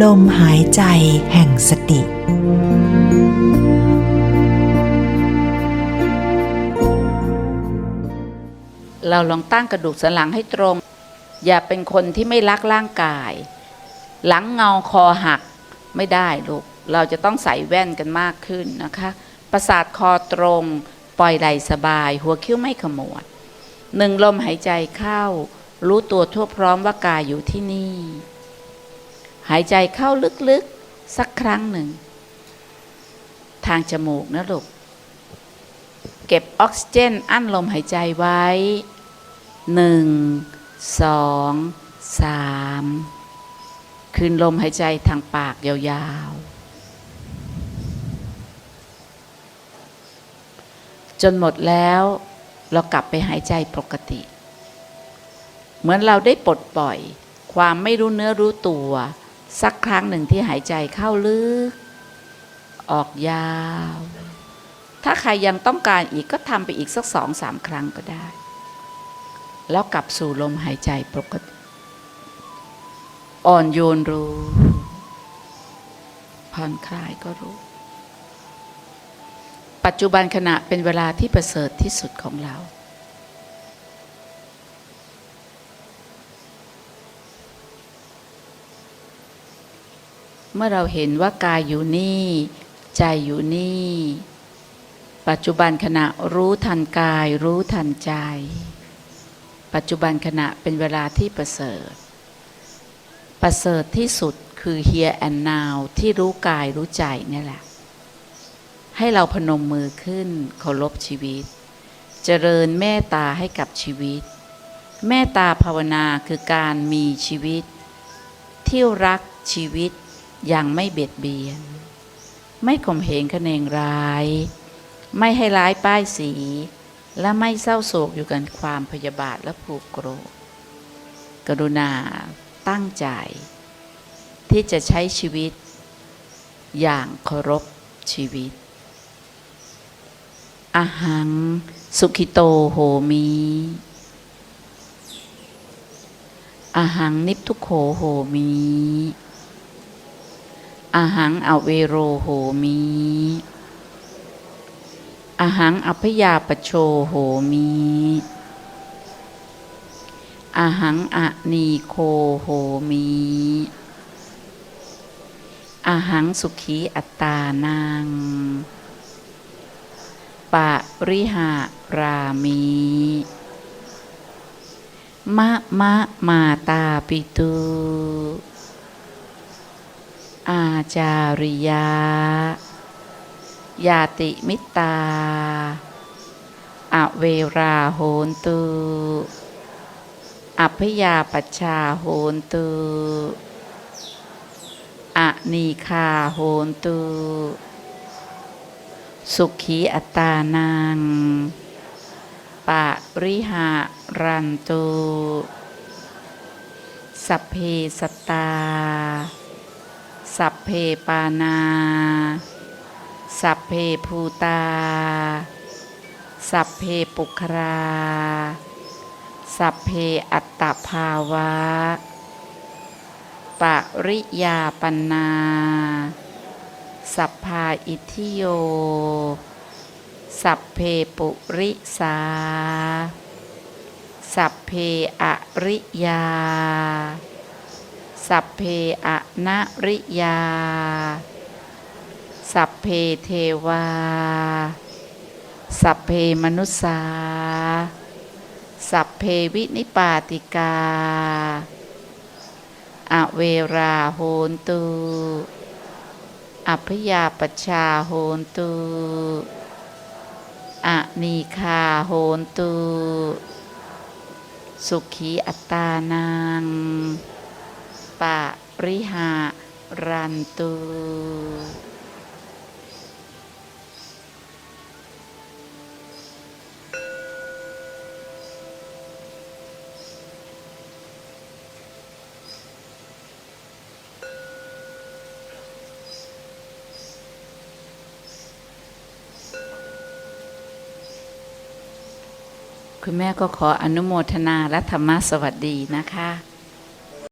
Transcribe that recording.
ลมหายใจแห่งสติ เราลองตั้งกระดูกสันหลังให้ตรง อย่าเป็นคนที่ไม่รักร่างกาย หลังเงาคอหักไม่ได้ลูก เราจะต้องใส่แว่นกันมากขึ้นนะคะ ประสาทคอตรงปล่อยไหลสบาย หัวคิ้วไม่ขมวดหนึ่งลมหายใจเข้า รู้ตัวทั่วพร้อมว่ากายอยู่ที่นี่ หายใจเข้าลึกๆ สักครั้งหนึ่ง ทางจมูกนะลูก เก็บออกซิเจนอั้นลมหายใจไว้หนึ่งสองสามคืนลมหายใจทางปากยาวๆ จนหมดแล้วเรากลับไปหายใจปกติ เหมือนเราได้ปลดปล่อย ความไม่รู้เนื้อรู้ตัว สักครั้งหนึ่งที่หายใจเข้าลึก ออกยาว ถ้าใครยังต้องการอีกก็ทำไปอีกสักสองสามครั้งก็ได้ แล้วกลับสู่ลมหายใจปกติ อ่อนโยนรู้ผ่อนคลายก็รู้ ปัจจุบันขณะเป็นเวลาที่ประเสริฐที่สุดของเรา เมื่อเราเห็นว่ากายอยู่นี่ ใจอยู่นี่ ปัจจุบันขณะรู้ทันกายรู้ทันใจ ปัจจุบันขณะเป็นเวลาที่ประเสริฐ ประเสริฐที่สุดคือ here and now ที่รู้กายรู้ใจนี่แหละ ให้เราพนมมือขึ้นเคารพชีวิต เจริญเมตตาให้กับชีวิต เมตตาภาวนาคือการมีชีวิต ที่รักชีวิต ย่างไม่เบียดเบียน ไม่ข่มเหงคะเนงร้าย ไม่ให้ร้ายป้ายสี และไม่เศร้าโศกอยู่กันความพยาบาทและผูกโกรธกรุณาตั้งใจ ที่จะใช้ชีวิต อย่างเคารพชีวิต อาหัง สุขิโตโหมีอาหังนิพทุโขโหมี อาหังอเวโรโหมีอาหังอพยาปโชโหมีอาหังอะนีโคโหมีอาหังสุขีอัตตานังปะริหารามีมะมะมาตาปิตุ อาจาริยายาติมิตา อเวราโหนตุอัพยาปัชชาโหนตุอะนีคาโหนตุสุขีอัตานังปะริหารันตุสัพเพสตา สัพเพปานา สัพเพภูตา สัพเพปุครา สัพเพอัตตภาวะ ปริยาปนา สัพพาอิทิโย สัพเพปุริสา สัพเพอริยา สัพเพอนะริยา สัพเพเทวา สัพเพมนุษสาสัพเพวินิปาติกา อเวราโหนตุอัพยาปชาโหนตุอะนีคาโหนตุ สุขีอัตตานัง ริหารันตุคุณแม่ก็ขออนุโมทนาและธรรมะสวัสดีนะคะ